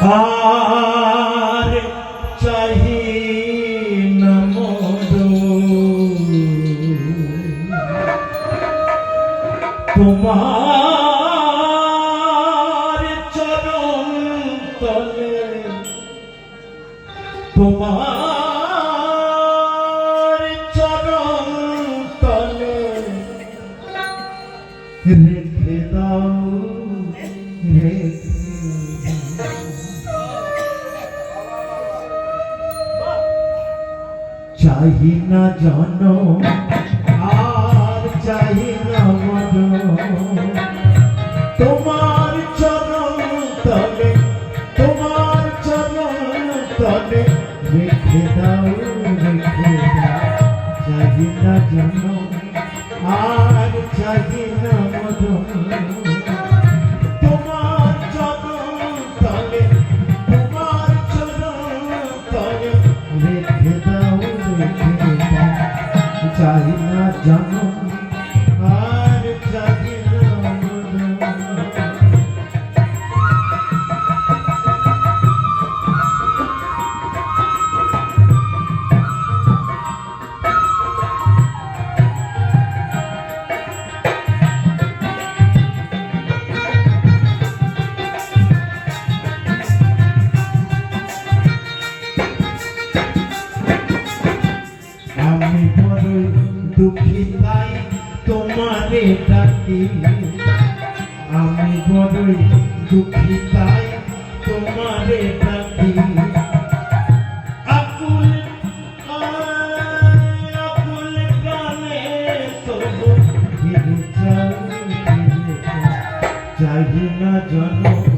আর চাহি তোমার চরণ তলে তোমার চরণ তলে রেখে দাও রেখে চাহি না জন আর চাহি না মন তোমার চরণ তলে, তোমার চরণ তলে রেখে দাও রেখে দাও। চাহি না জন আর চাহি না মন চাই না জানো তোমারে ডাকি আমি। বড়ই দুঃখী তাই তোমারে ডাকি। আকুল আকুল প্রাণে তবু চাহি না জন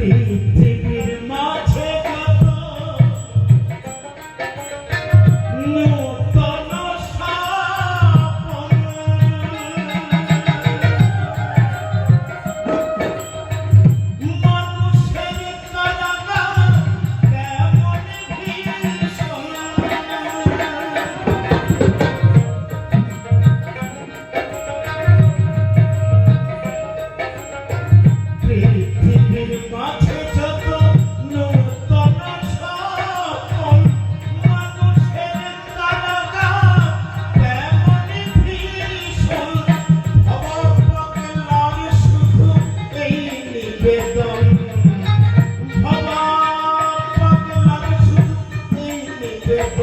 Sim.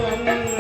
Thank.